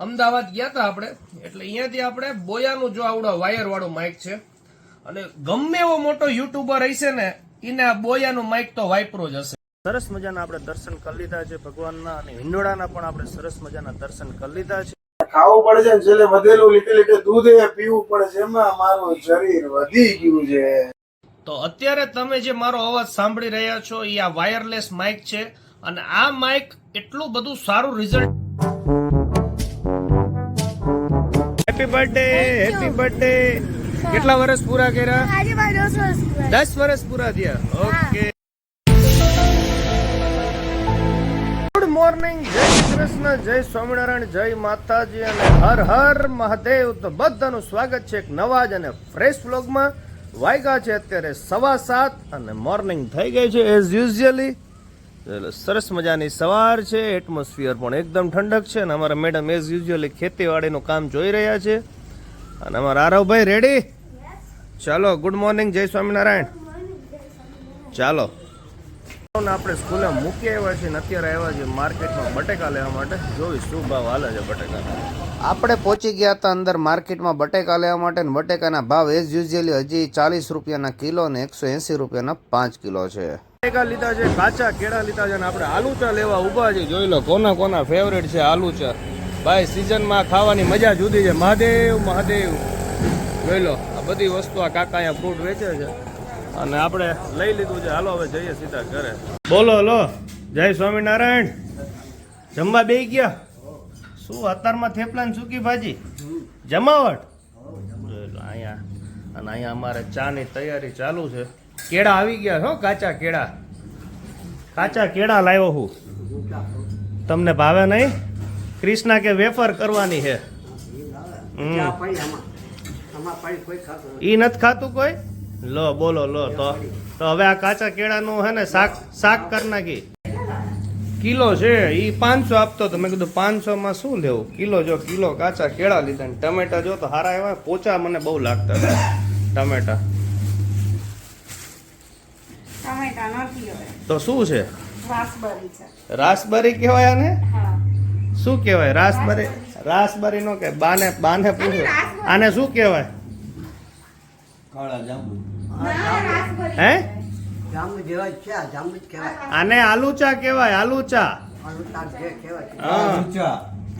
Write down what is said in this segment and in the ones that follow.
અમદાવાદ ગયા હતા આપણે. એટલે અહીંયાથી આપણે બોયાનું જો આવડો વાયર વાળો માઇક છે. અને ગમે એવો મોટો યુટ્યુબર હશે ને એને આ બોયાનું માઇક તો વાપરો જ હશે. સરસ મજાના આપણે દર્શન કરી લીધા છે ભગવાનના અને હિંડોળાના પણ આપણે સરસ મજાના દર્શન કરી લીધા છે. ખાવું પડે છે છેલ્લે વધેલું લીટે લીટે દૂધ એ પીવું પડે છે એમાં મારું શરીર વધી ગયું છે. તો અત્યારે તમે જે મારો અવાજ સાંભળી રહ્યા છો એ આ વાયરલેસ માઇક છે. અને આ માઇક એટલું બધું સારું result happy birthday happy birthday કેટલા વર્ષ પૂરા કર્યા? દસ વર્ષ પૂરા. થયા. ઓકે ગુડ મોર્નિંગ જય શ્રી કૃષ્ણ જય સ્વામિનારાયણ જય માતાજી અને હર હર મહાદેવ. તો બધાનું સ્વાગત છે એક નવા જ અને ફ્રેશ વ્લોગમાં વાગ્યા છે અત્યારે સવા સાત અને મોર્નિંગ થઈ ગઈ છે એઝ યુઝ્યુઅલી સરસ મજાની સવાર છે એટમોસ્ફિયર પણ એકદમ ઠંડક છે અને અમારા મેડમ એઝ યુઝ્યુઅલી ખેતીવાડીનું કામ જોઈ રહ્યા છે. અને અમારા આરવભાઈ રેડી ચાલો ગુડ મોર્નિંગ જય સ્વામિનારાયણ. ચાલો. આપણે સ્કૂલે મૂકી આવ્યા છીએ અત્યારે આવ્યા છીએ માર્કેટમાં બટેકા લેવા માટે. જોઈ શું ભાવ હાલે છે બટેકા? આપણે પહોંચી ગયા હતા અંદર માર્કેટમાં બટેકા લેવા માટે બટેકાના ભાવ એઝ યુઝ્યુઅલી હજી ચાલીસ રૂપિયાના કિલો ને એકસો એંસી રૂપિયાના પાંચ કિલો છે. લીધા છે, કાચા કેળા લીધા છે અને આપણે આલુચા લેવા ઊભા છે. જોઈ લો કોના કોના ફેવરેટ છે આલુચા. ભાઈ સિઝનમાં ખાવાની મજા જુદી છે. મહાદેવ મહાદેવ. જોઈ લો, આ બધી વસ્તુ આ કાકા અહીંયા ફ્રૂટ વેચે છે. અને આપણે લઈ લીધું છે. હાલો, હવે જઈએ સીધા ઘરે. બોલો હલો જય સ્વામિનારાયણ. જમવા બે ગયા? શું અત્યારમાં થેપલાની સૂકી ભાજી? જમાવટ? અહીંયા. અને અહીંયા અમારે ચાની તૈયારી ચાલુ છે. કેળા આવી ગયા હો કાચા કેળા. કાચા કેળા લાવ્યો હું. તમને ભાવે નહીં? ક્રિષ્ના કે વેફર કરવાની છે? હમ. ઈ નથી ખાતું કોઈ? લો બોલો લો તો તો હવે આ કાચા કેળાનું હે ને શાક શાક કરી નાખી. કિલો છે ઈ પાંચસો આપતો તો મેં કીધું પાંચસો માં શું લેવું? કિલો જો કિલો કાચા કેળા લીધા ને ટમેટા જો તો હારા એવા પોચા મને બહુ લાગતા હતા. ટમેટા. તો શું છે? રાસબરી કહેવાય આને? શું કહેવાય? રાસબરી? રાસબરી. નો કે બાને બાને પૂછો. આને શું કહેવાય? હે? આને આલુ ચા કહેવાય. આને આલુચા કહેવાય આલુચા.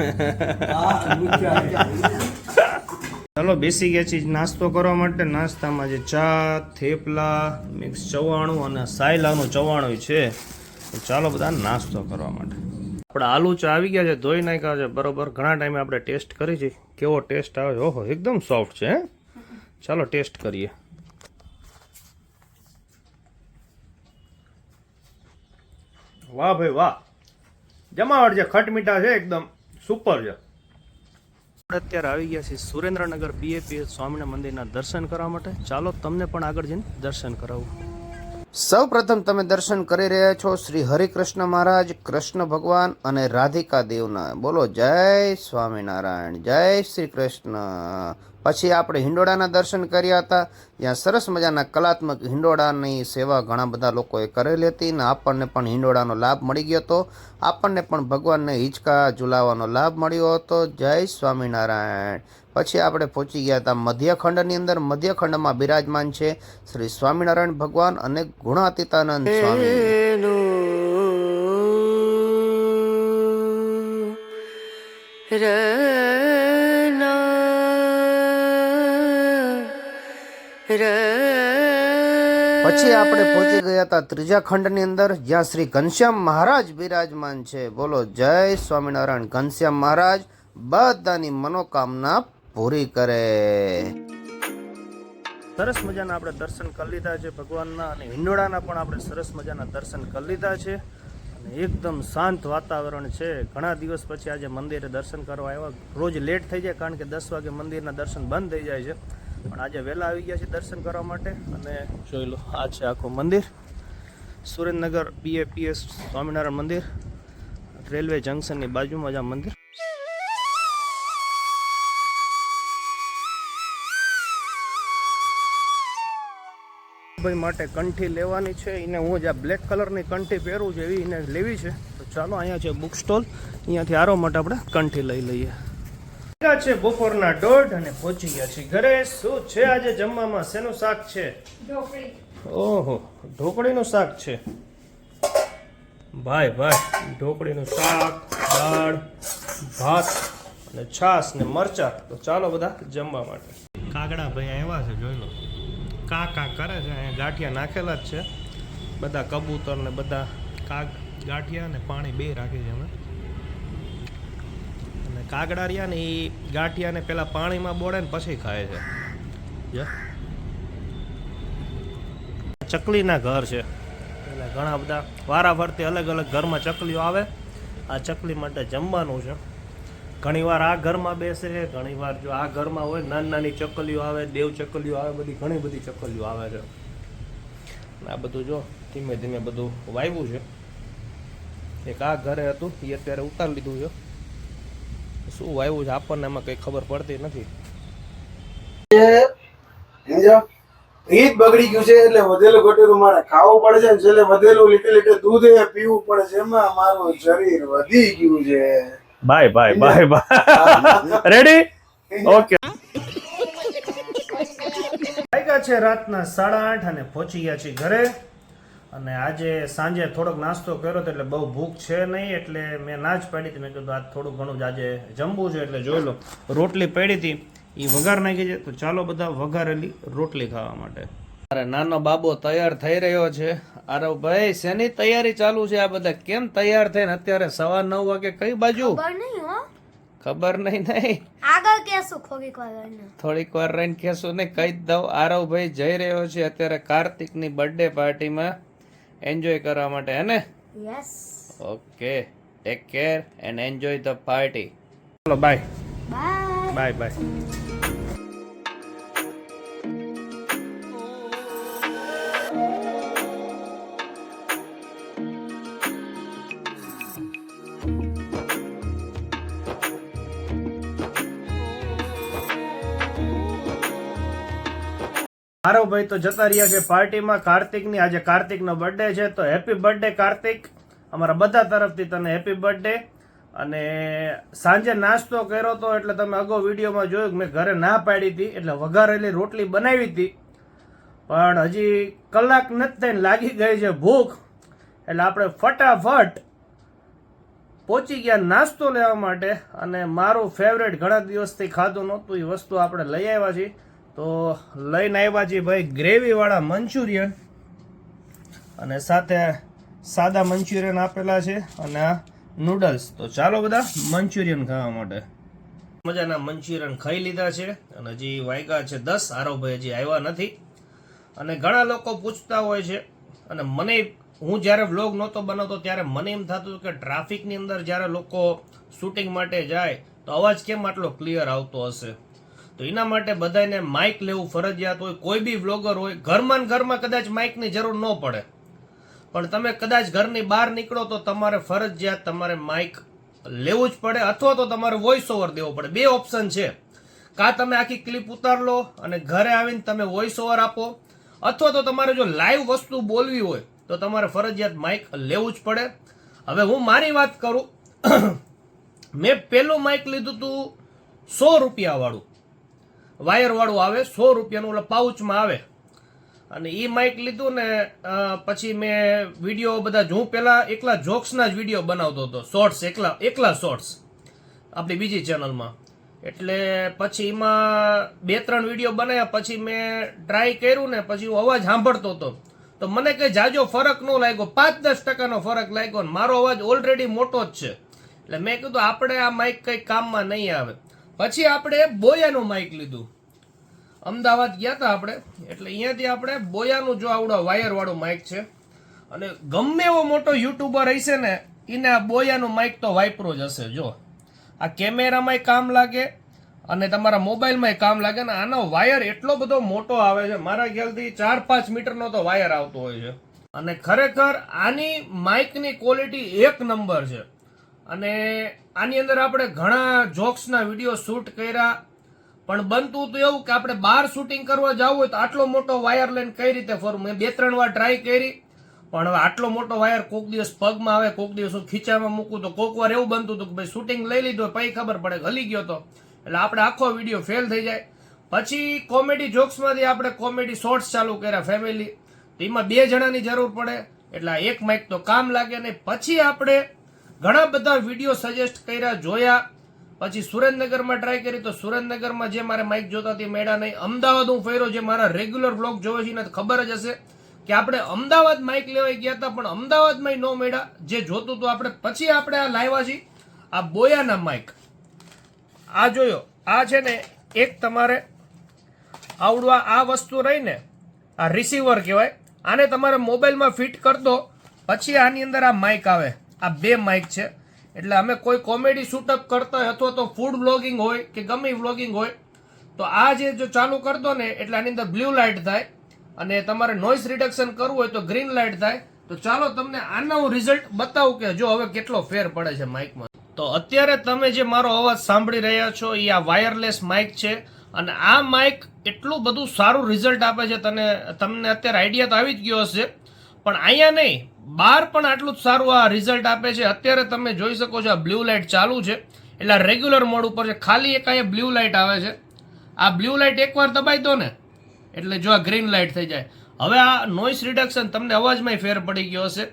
ચાલો બેસી ગયા છીએ નાસ્તો કરવા માટે. નાસ્તામાં જે ચા, થેપલા, મિક્સ ચવાણું અને સાયલાનું ચવાણું છે. તો ચાલો બધા નાસ્તો કરવા માટે. આપણે આલુ ચા આવી ગયા છે, ધોઈ નાખ્યા છે. બરોબર, ઘણા ટાઈમે આપણે ટેસ્ટ કરી છે. કેવો ટેસ્ટ આવે છે? ઓહો, એકદમ સોફ્ટ છે ચાલો ટેસ્ટ કરીએ. વાહ ભાઈ વાહ. જમાવટ છે, ખટ મીઠા છે, એકદમ સુપર છે. અત્યારે આવી ગયા છીએ સુરેન્દ્રનગર બીએપીએસ સ્વામિનારાયણ મંદિરના દર્શન કરવા માટે. ચાલો તમને પણ આગળ જઈને દર્શન કરાવું. સૌ પ્રથમ તમે દર્શન કરી રહ્યા છો શ્રી હરિકૃષ્ણ મહારાજ, કૃષ્ણ ભગવાન અને રાધિકા દેવના. બોલો, જય સ્વામિનારાયણ, જય શ્રી કૃષ્ણ. પછી આપણે હિંડોળાના દર્શન કર્યા હતા. જ્યાં સરસ મજાના કલાત્મક હિંડોળાની સેવા ઘણા બધા લોકોએ કરેલી હતી અને આપણને પણ હિંડોળાનો લાભ મળી ગયો હતો. આપણને પણ ભગવાનને હિંચકા ઝુલાવવાનો લાભ મળ્યો હતો. જય સ્વામિનારાયણ. પછી આપણે પહોંચી ગયા હતા મધ્યખંડની અંદર. મધ્યખંડમાં બિરાજમાન છે શ્રી સ્વામિનારાયણ ભગવાન અને ગુણાતીતાનંદ સ્વામી. પછી આપણે પહોંચી ગયા હતા ત્રીજા ખંડની અંદર જ્યાં શ્રી ઘનશ્યામ મહારાજ બિરાજમાન છે. બોલો જય સ્વામિનારાયણ. ઘનશ્યામ મહારાજ બધાની મનોકામના પૂરી કરે. સરસ મજાના આપણે દર્શન કરી લીધા છે ભગવાનના અને હિંડોળાના પણ આપણે સરસ મજાના દર્શન કરી લીધા છે. અને એકદમ શાંત વાતાવરણ છે. ઘણા દિવસ પછી આજે મંદિરે દર્શન કરવા આવ્યા. રોજ લેટ થઈ જાય કારણ કે દસ વાગે મંદિરના દર્શન બંધ થઈ જાય છે. પણ આજે વહેલા આવી ગયા છે દર્શન કરવા માટે અને જોઈ લો, આ છે આખું મંદિર. સુરેન્દ્રનગર બીએપીએસ સ્વામિનારાયણ મંદિર. રેલવે જંકશનની બાજુમાં જ આ મંદિર. ભાઈ માટે કંઠી લેવાની છે, એને હું જે બ્લેક કલરની કંઠી પહેરું છું એવી એને લેવી છે. તો ચાલો, અહીંયા છે બુક સ્ટોલ. અહીંયાથી આરો માટે આપણે કંઠી લઈ લઈએ. છે બપોરના દોઢ અને પહોંચી ગયા છે ઘરે. શું છે આજે જમવામાં? શેનું શાક છે? ઓહો ઢોકળીનું શાક છે. ભાઈ ભાઈ ઢોકળીનું શાક દાળ ભાત અને છાશ ને મરચા. તો ચાલો બધા જમવા માટે. કાગડા ભાઈ આવ્યા છે જોઈ લો. કા કા કરે છે અહીંયા ગાંઠિયા નાખેલા જ છે. બધા કબૂતર ને બધા કાગ ગાંઠિયા ને પાણી બે રાખી છે અમે અને કાગડા રહ્યા ને એ ગાંઠિયાને પેલા પાણીમાં બોળે ને પછી ખાય છે. ચકલીના ઘર છે. એટલે ઘણા બધા વારાફરતી અલગ અલગ ઘરમાં ચકલીઓ આવે. આ ચકલી માટે જમવાનું છે. ઘણીવાર આ ઘરમાં બેસે ઘણીવાર જો આ ઘરમાં હોય, નાની નાની ચકલીઓ આવે, દેવ ચકલીઓ આવે, બધી ઘણી બધી ચકલીઓ આવે છે. આ બધું જો ધીમે ધીમે બધું વાવ્યું છે. એક આ ઘરે હતું એ અત્યારે ઉતારી લીધું છે. શું વાવ્યું છે? આપણને એમાં કંઈ ખબર પડતી નથી. સમજ્યા? બગડી ગયું છે એટલે વધેલું ઘટેલું મારે ખાવું પડે છે છેલ્લે વધેલું લીટે લીટે દૂધ એ પીવું પડે છે. એમાં મારું શરીર વધી ગયું છે. Bye bye bye bye. Ready okay વાગ્યા છે રાતના સાડા આઠ અને પહોંચી ગયા છીએ ઘરે. અને આજે સાંજે થોડોક નાસ્તો કર્યો તો એટલે બહુ ભૂખ છે નહીં એટલે મેં ના જ પાડી હતી. મેં કીધું આજ થોડું ઘણું જ આજે જમવું છે એટલે જોઈ લો. રોટલી પડી હતી. એ વઘાર નાખી છે. તો ચાલો બધા વઘારેલી રોટલી ખાવા માટે. અરે નાનો બાબો તૈયાર થઈ રહ્યો છે. અરે ભાઈ શેની તૈયારી ચાલુ છે આ બધા? કેમ તૈયાર થઈને અત્યારે સવા નવ વાગે કઈ બાજુ? ખબર નહીં નહીં આગળ આગળ થોડીક વાર રહીને. થોડીક વાર રહીને કહેશું ને કહી દઉં આરવભાઈ જઈ રહ્યો છે અત્યારે કાર્તિકની બર્થડે પાર્ટીમાં એન્જોય કરવા માટે હે ને? Yes okay take care and enjoy the party ચલો બાય બાય બાય બાય મારો ભાઈ તો જતા રહ્યા છે પાર્ટીમાં. કાર્તિકની આજે કાર્તિકનો બર્થડે છે, તો હેપી બર્થડે કાર્તિક. અમારા બધા તરફથી તને હેપી બર્થડે અને સાંજે નાસ્તો કર્યો તો એટલે તમે અગાઉ વિડીયોમાં જોયું મેં ઘરે ના પાડી હતી, એટલે વઘારેલી રોટલી બનાવી હતી. પણ હજી કલાક નથી થઈને લાગી ગઈ છે ભૂખ. એટલે આપણે ફટાફટ પહોંચી ગયા નાસ્તો લેવા માટે. અને મારું ફેવરેટ ઘણા દિવસથી ખાધું નહોતું, એ વસ્તુ આપણે લઈ આવ્યા છીએ. તો લઈને આવ્યા છીએ ભાઈ ગ્રેવીવાળા મંચુરિયન. અને સાથે સાદા મંચુરિયન આપેલા છે અને આ નૂડલ્સ તો ચાલો બધા મંચુરિયન ખાવા માટે. મજાના મંચુરિયન ખાઈ લીધા છે અને હજી વાયગા છે દસ. આરોભાઈ હજી આવ્યા નથી. અને ઘણા લોકો પૂછતા હોય છે અને મને હું જ્યારે વ્લોગ નહોતો બનાવતો ત્યારે મને એમ થતું કે ટ્રાફિકની અંદર જ્યારે લોકો શૂટિંગ માટે જાય તો અવાજ કેમ આટલો ક્લિયર આવતો હશે? તો એના માટે બધાને માઇક લેવું ફરજિયાત હોય, કોઈ બી વ્લોગર હોય, ઘરમાં ઘરમાં કદાચ માઇકની જરૂર ન પડે. પણ તમે કદાચ ઘરની બહાર નીકળો તો તમારે ફરજિયાત તમારે માઇક લેવું જ પડે અથવા તો તમારે વોઇસ ઓવર દેવો પડે. બે ઓપ્શન છે. કાં તમે આખી ક્લિપ ઉતાર લો અને ઘરે આવીને તમે વોઇસ ઓવર આપો, અથવા તો તમારે જો લાઈવ વસ્તુ બોલવી હોય, તો તમારે ફરજિયાત માઇક લેવું જ પડે. હવે હું મારી વાત કરું. મેં પહેલું માઇક લીધું હતું સો રૂપિયા વાળું વાયર વાળું આવે, સો રૂપિયાનું ઓલા પાઉચમાં આવે. અને એ માઇક લીધું ને પછી મેં વીડિયો બધા જ હું પહેલાં એકલા જોક્સના જ વીડિયો બનાવતો હતો શોર્ટ્સ એકલા એકલા શોર્ટ્સ આપણી બીજી ચેનલમાં એટલે પછી એમાં બે ત્રણ વીડિયો બનાવ્યા પછી મેં ટ્રાય કર્યું ને, પછી હું અવાજ સાંભળતો હતો. તો મને કંઈ જાજો ફરક ન લાગ્યો પાંચ દસ ટકાનો ફરક લાગ્યો ને, મારો અવાજ ઓલરેડી મોટો જ છે. એટલે મેં કીધું, આપણે આ માઇક કંઈ કામમાં નહીં આવે. પછી આપણે બોયાનું માઇક લીધું. અમદાવાદ ગયા હતા આપણે. એટલે અહીંયાથી આપણે બોયાનું જો આવડો વાયર વાળું માઇક છે. અને ગમે એવો મોટો યુટ્યુબર હશે ને, એને આ બોયાનું માઇક તો વાપરો જ હશે, જો. આ કેમેરામાંય કામ લાગે અને તમારા મોબાઈલમાંય કામ લાગે ને આનો વાયર એટલો બધો મોટો આવે છે, મારા ખ્યાલથી ચાર પાંચ મીટરનો તો વાયર આવતો હોય છે. અને ખરેખર આની માઇકની ક્વોલિટી એક નંબર છે. અને આની અંદર આપણે ઘણા જોક્સના વીડિયો શૂટ કર્યા, પણ બનતું તો એવું કે આપણે બહાર શૂટિંગ કરવા જવું હોય તો આટલો મોટો વાયર લઈને કઈ રીતે ફરવું મેં બે ત્રણ વાર ટ્રાય કરી, પણ હવે આટલો મોટો વાયર કોક દિવસ પગમાં આવે, કોક દિવસ હું ખીચામાં મૂકું તો કોક વાર એવું બનતું હતું કે ભાઈ શૂટિંગ લઈ લીધું પછી ખબર પડે હલી ગયો તો. એટલે આપણે આખો વીડિયો ફેલ થઈ જાય. પછી કોમેડી જોક્સમાંથી આપણે કોમેડી શોર્ટ્સ ચાલુ કર્યા ફેમિલી તો એમાં બે જણાની જરૂર પડે, એટલે એક માઇક તો કામ લાગે નહીં. પછી આપણે ઘણા બધા વીડિયો સજેસ્ટ કર્યા, જોયા. પછી સુરેન્દ્રનગરમાં ટ્રાય કરી તો સુરેન્દ્રનગરમાં જે મારે માઇક જોતા તે મેળા નહીં. અમદાવાદ હું ફેરો જે મારા રેગ્યુલર બ્લોગ જોવે છે એને ખબર જ હશે કે આપણે અમદાવાદ માઇક લેવાય ગયા હતા, પણ અમદાવાદમાં ન મેળા. જે જોતું હતું આપણે, પછી આપણે આ લાવ્યા છીએ, આ બોયાના માઇક આ જોયો, આ છે ને એક તમારે આવડવા આ વસ્તુ રહીને, આ રિસીવર કહેવાય, આને તમારે મોબાઈલમાં ફિટ કરતો પછી આની અંદર આ માઇક આવે. આ બે માઇક છે. એટલે અમે કોઈ કોમેડી શૂટઅપ કરતા હોય અથવા તો ફૂડ વ્લોગિંગ હોય કે ગમે વ્લોગિંગ હોય, તો આ જે જો ચાલુ કર દો ને, એટલે આની અંદર બ્લુ લાઇટ થાય અને તમારે નોઇસ રિડક્શન કરવું હોય તો ગ્રીન લાઇટ થાય. તો ચાલો તમને આના હું રિઝલ્ટ બતાવું કે જો હવે કેટલો ફેર પડે છે માઇકમાં તો અત્યારે તમે જે મારો અવાજ સાંભળી રહ્યા છો એ આ વાયરલેસ માઇક છે અને આ માઇક એટલું બધું સારું રિઝલ્ટ આપે છે તને, તમને અત્યારે આઈડિયા તો આવી જ ગયો હશે. પણ અહીંયા નહીં બહાર પણ આટલું જ સારું આ રિઝલ્ટ આપે છે. અત્યારે તમે જોઈ શકો છો આ બ્લુ લાઇટ ચાલુ છે. એટલે રેગ્યુલર મોડ ઉપર છે. ખાલી એક અહીંયા બ્લુ લાઇટ આવે છે. આ બ્લુ લાઇટ એકવાર દબાઈ દો ને, એટલે જો આ ગ્રીન લાઇટ થઈ જાય. હવે આ નોઇસ રિડક્શન તમને અવાજમાં ફેર પડી ગયો હશે.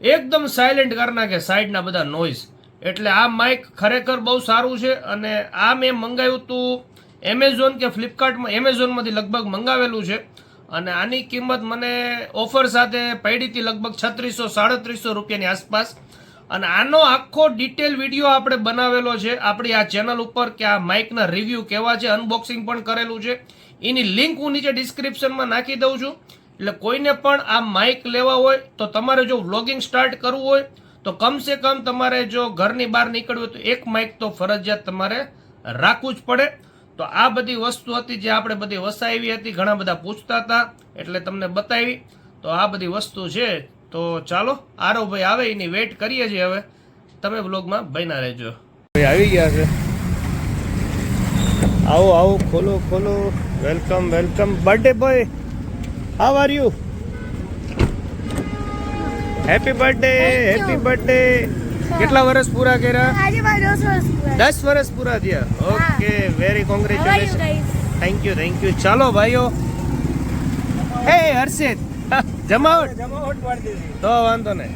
એકદમ સાયલેન્ટ કરી નાખે સાઈડના બધા નોઇઝ એટલે આ માઇક ખરેખર બહુ સારું છે અને આ મેં મંગાવ્યું હતું એમેઝોન કે ફ્લિપકાર્ટમાં એમેઝોનમાંથી લગભગ મંગાવેલું છે. અને આની કિંમત મને ઓફર સાથે પડી હતી લગભગ છત્રીસો, સાડત્રીસો રૂપિયાની આસપાસ. અને આનો આખો ડિટેલ વીડિયો આપણે બનાવેલો છે. આપણી આ ચેનલ ઉપર કે આ માઇકના રિવ્યૂ કેવા છે અનબોક્સિંગ પણ કરેલું છે. એની લિંક હું નીચે ડિસ્ક્રિપ્શનમાં નાખી દઉં છું. એટલે કોઈને પણ આ માઇક લેવા હોય, તો તમારે જો વ્લોગિંગ સ્ટાર્ટ કરવું હોય, તો કમસે કમ તમારે જો ઘરની બહાર નીકળવું હોય, તો એક માઇક તો ફરજિયાત તમારે રાખવું જ પડે. તો આ બધી વસ્તુ હતી જે આપણે બધી વસાવી હતી ઘણા બધા પૂછતા હતા એટલે તમને બતાવી. તો આ બધી વસ્તુ છે તો ચાલો આરવભાઈ આવે એની વેઇટ કરીએ છીએ હવે. તમે બ્લોગમાં બન્યા રહેજો. આવી ગયા છે. આવો આવો ખોલો ખોલો. Welcome welcome. Birthday boy how are you happy birthday happy birthday કેટલા વર્ષ પૂરા કર્યા? દસ વર્ષ પૂરા થયા. Okay very congratulation thank you thank you ચાલો ભાઈઓ. હે હર્ષિત. જમાવટ. તો વાંધો નહીં.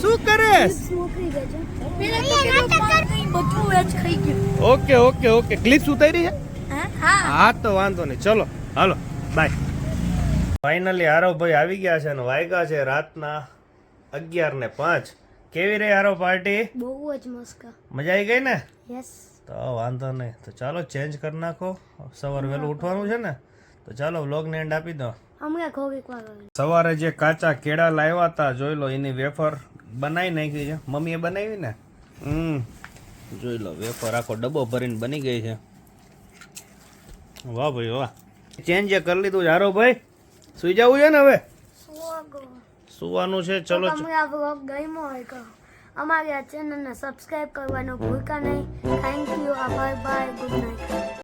શું કરે ઓકે ઓકે ઓકે. ક્લિપ્સ ઉતારી છે? હા તો વાંધો નહીં. ચલો હાલો બાય ફાઇનલી આરવભાઈ આવી ગયા છે અને વાગ્યા છે રાતના અગિયાર ને પાંચ. કેવી રહી હારો પાર્ટી બહુ જ મસ્ત. મજા આવી ગઈ ને? યસ તો વાંધો નહીં. તો ચાલો ચેન્જ કરી નાખો. સવારે વહેલું ઉઠવાનું છે ને? તો ચાલો વ્લોગ ને એન્ડ આપી દો. સવારે જે કાચા કેળા લાવ્યા હતા જોઈ લો એની વેફર બનાવી નાખી છે. મમ્મીએ બનાવી ને? હમ. જોઈ લો વેફર આખો ડબ્બો ભરીને બની ગઈ છે. વાહ ભાઈ વાહ. ચેન્જ કરી લીધું હારો ભાઈ સુઈ જવું છે ને હવે? સુવાનું છે? ચલો તમને આ વ્લોગ ગમ્યો હોય તો અમારી આ ચેનલને સબસ્ક્રાઇબ કરવાનું ભૂલતા નહીં. થેન્ક યુ આભાર. Bye good night